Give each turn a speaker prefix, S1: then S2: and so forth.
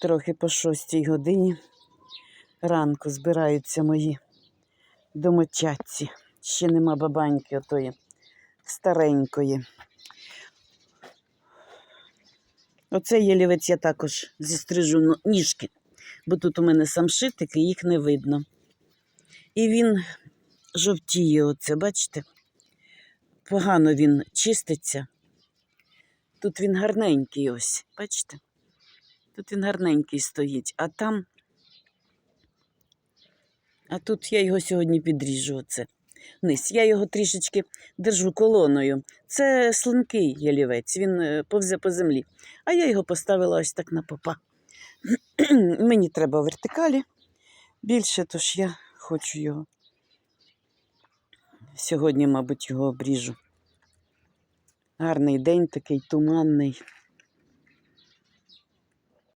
S1: Трохи по шостій годині ранку збираються мої домочадці. Ще нема бабаньки отої старенької. Оцей ялівець я також зістрижу ніжки, бо тут у мене самшитик і їх не видно. І він жовтіє, оце, бачите? Погано він чиститься. Тут він гарненький ось, бачите? Тут він гарненький стоїть, а там. А тут я його сьогодні підріжу. Оце. Низ. Я його трішечки держу колоною. Це слинкий ялівець, він е, повзе по землі. А я його поставила ось так на попа. Мені треба вертикалі більше, тож я хочу його. Сьогодні, мабуть, його обріжу. Гарний день такий туманний.